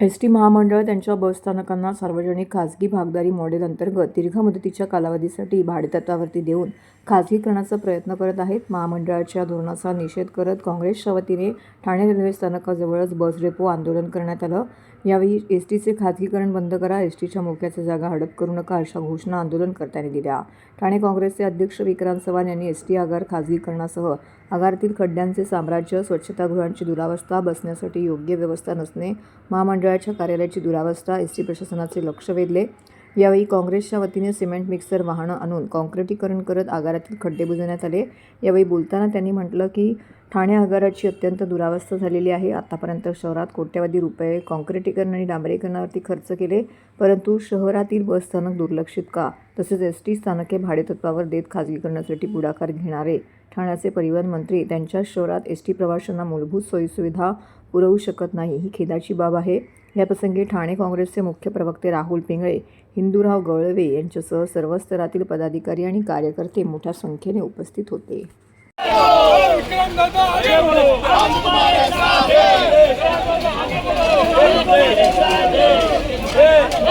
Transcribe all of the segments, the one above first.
S T महामंडळ त्यांच्या बसस्थानकांना सार्वजनिक खाजगी भागदारी मॉडेल अंतर्गत दीर्घ मुदतीच्या कालावधीसाठी भाडेतत्वावरती देऊन खाजगीकरणाचा प्रयत्न करत आहेत. महामंडळाच्या धोरणाचा निषेध करत काँग्रेसच्या वतीने ठाणे रेल्वे स्थानकाजवळच बस डेपो आंदोलन करण्यात आलं. यावेळी एस टीचे खाजगीकरण बंद करा एस टीच्या मोक्याच्या जागा हडप करू नका अशा घोषणा आंदोलनकर्त्यांनी दिल्या. ठाणे काँग्रेसचे अध्यक्ष विक्रांत चव्हाण यांनी एस टी आगार खाजगीकरणासह आगारातील खड्ड्यांचे साम्राज्य स्वच्छतागृहांची दुरावस्था बसण्यासाठी योग्य व्यवस्था नसणे महामंडळाच्या कार्यालयाची दुरावस्था एस टी प्रशासनाचे लक्ष वेधले यावेळी काँग्रेसच्या वतीने सिमेंट मिक्सर वाहनं आणून काँक्रिटीकरण करत आगारातील खड्डे बुजवण्यात आले. यावेळी बोलताना त्यांनी म्हटलं की ठाणे आगाराची अत्यंत दुरावस्था झालेली आहे. आतापर्यंत शहरात कोट्यवधी रुपये काँक्रिटीकरण आणि डांबरीकरणावरती खर्च केले परंतु शहरातील बसस्थानक दुर्लक्षित का? तसेच एस टी स्थानके भाडेतत्वावर देत खाजगीकरणासाठी पुढाकार घेणारे ठाण्याचे परिवहन मंत्री त्यांच्या शहरात एस टी प्रवाशांना मूलभूत सोयीसुविधा पुरवू शकत नाही. ही खेदाची बाब आहे. याप्रसंगी ठाणे काँग्रेसचे मुख्य प्रवक्ते राहुल पिंगळे हिंदूराव गळवे यांच्यासह सर्व स्तरातील पदाधिकारी आणि कार्यकर्ते मोठ्या संख्येने उपस्थित होते.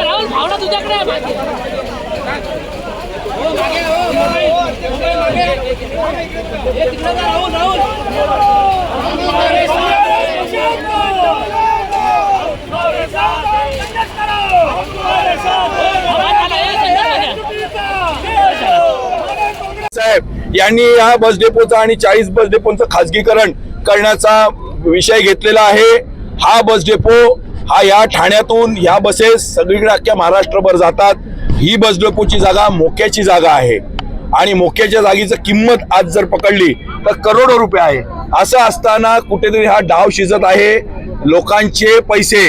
राहुल भावना तुझ्याकडे आहे माझी. हे तिकडे जा, राहुल राहुल आवाज आला, हे संदर्भात आहे. साहेब यांनी या बस डेपोचा आणि चाळीस बस डेपोचं खाजगीकरण करण्याचा विषय घेतलेला आहे. हा बस डेपो हा या ठाण्यातून ह्या बसेस सगळीकडे अख्ख्या महाराष्ट्रभर जातात. ही बस डेपोची जागा मोक्याची जागा आहे. आणि मोक्याच्या जागेची किंमत आज जर पकडली तर करोडो रुपये आहे. असं असताना कुठेतरी हा डाव शिजत आहे. लोकांचे पैसे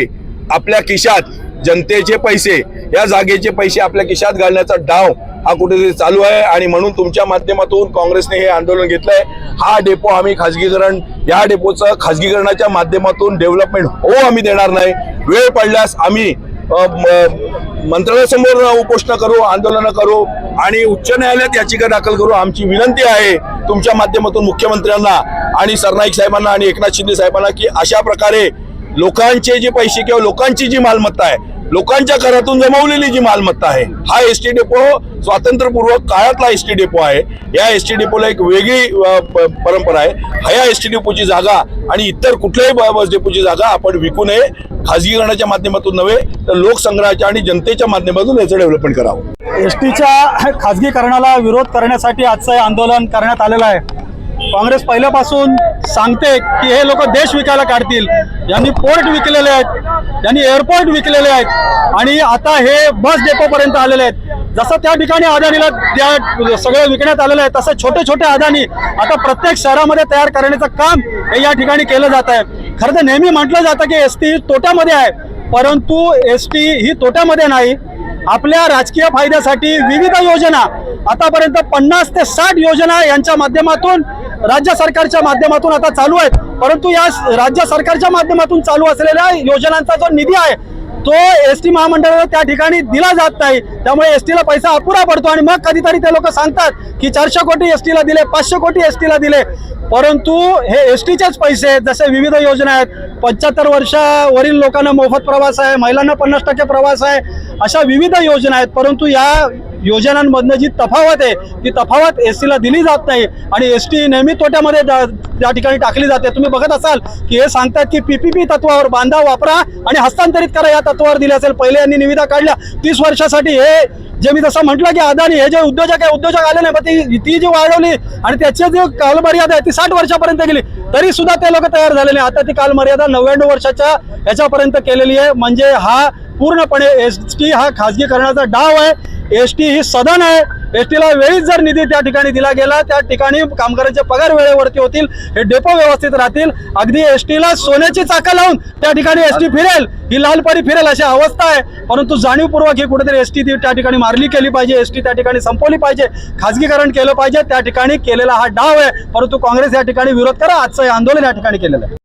आपल्या खिशात जनतेचे पैसे या जागेचे पैसे आपल्या खिशात घालण्याचा डाव हा कुठेतरी चालू आहे आणि म्हणून तुमच्या माध्यमातून काँग्रेसने हे आंदोलन घेतलंय. हा डेपो आम्ही खाजगीकरण या डेपोचं खाजगीकरणाच्या माध्यमातून डेव्हलपमेंट हो आम्ही देणार नाही. वेळ पडल्यास आम्ही म- मंत्रालयासमोर उपोषण करू आंदोलनं करू आणि उच्च न्यायालयात याचिका दाखल करू आमची विनंती आहे तुमच्या माध्यमातून मुख्यमंत्र्यांना आणि सरनाईक साहेबांना आणि एकनाथ शिंदे साहेबांना की अशा प्रकारे लोकांचे जे पैसे किंवा लोकांची जी मालमत्ता आहे लोकांच्या घरातून जमवलेली जी मालमत्ता आहे हा एस टी डेपो स्वातंत्र्यपूर्व काळातला एस टी डेपो आहे. या एस टी डेपोला एक वेगळी प- परंपरा आहे. ह्या एस टी डेपोची जागा आणि इतर कुठल्याही ब- बस डेपोची जागा आपण विकू नये. खाजगीकरणाच्या माध्यमातून नव्हे तर लोकसंग्रहाच्या आणि जनतेच्या माध्यमातून याचं डेव्हलपमेंट करावं. एस टीच्या खाजगीकरणाला विरोध करण्यासाठी आजचं हे आंदोलन करण्यात आलेलं आहे. काँग्रेस पहिल्यापासून सांगते की हे लोक देश विकायला काढतील. यांनी पोर्ट विकलेले आहेत. यांनी एअरपोर्ट विकलेले आहेत. आणि आता हे बस डेपोपर्यंत आलेले आहेत. जसं त्या ठिकाणी अदानीला त्या सगळं विकण्यात आलेलं आहे तसं छोटे छोटे अदानी आता प्रत्येक शहरामध्ये तयार करण्याचं काम हे या ठिकाणी केलं जात आहे. खरं तर नेहमी म्हटलं जातं की एस टी तोट्यामध्ये आहे. परंतु एस टी ही तोट्यामध्ये नाही. आपल्या राजकीय फायद्यासाठी विविध योजना आतापर्यंत पन्नास ते साठ योजना यांच्या माध्यमातून राज्य सरकारच्या माध्यमातून आता चालू आहेत. परंतु या राज्य सरकारच्या माध्यमातून चालू असलेल्या योजनांचा जो निधी आहे तो एस टी महामंडळाला त्या ठिकाणी दिला जात नाही. त्यामुळे एस टीला पैसा अपुरा पडतो आणि मग कधीतरी ते लोक सांगतात की चारशे कोटी एस टीला दिले पाचशे कोटी एस टीला दिले. परंतु हे एस टीचेच पैसे आहेत जसे विविध योजना आहेत. पंच्याहत्तर वर्षावरील लोकांना मोफत प्रवास आहे महिलांना पन्नास टक्के प्रवास आहे अशा विविध योजना आहेत. परंतु या योजनांमधनं जी तफावत आहे ती तफावत एस टीला दिली जात नाही. आणि एस टी नेहमी तोट्यामध्ये त्या ठिकाणी टाकली जाते. तुम्ही बघत असाल की हे सांगतात की पीपीपी तत्वावर बांधा वापरा आणि हस्तांतरित करा. या तत्वावर दिले असेल. पहिले यांनी निविदा काढल्या. तीस वर्षासाठी हे जे मी जसं म्हटलं की अदानी हे जे उद्योजक आहे उद्योजक आले नाही पण ती ती जी वाढवली आणि त्याची जी कालमर्यादा आहे ती साठ वर्षापर्यंत गेली. तरी सुद्धा ते लोक तयार झाले नाही. आता ती कालमर्यादा नव्याण्णव वर्षाच्या याच्यापर्यंत केलेली आहे. म्हणजे हा पूर्णपणे एस टी हा खाजगीकरणाचा डाव आहे. एस टी ही सदन आहे. एस टीला वेळीच जर निधी त्या ठिकाणी दिला गेला त्या ठिकाणी कामगारांचे पगार वेळेवरती होतील हे डेपो व्यवस्थित राहतील. अगदी एस टीला सोन्याची चाकं लावून त्या ठिकाणी एस टी फिरेल ही लालपरी फिरेल अशी अवस्था आहे. परंतु जाणीवपूर्वक ही कुठेतरी एस टी त्या ठिकाणी मारली केली पाहिजे एस टी त्या ठिकाणी संपवली पाहिजे खाजगीकरण केलं पाहिजे त्या ठिकाणी केलेला हा डाव आहे. परंतु काँग्रेस या ठिकाणी विरोध करा आजचं हे आंदोलन या ठिकाणी केलेलं आहे.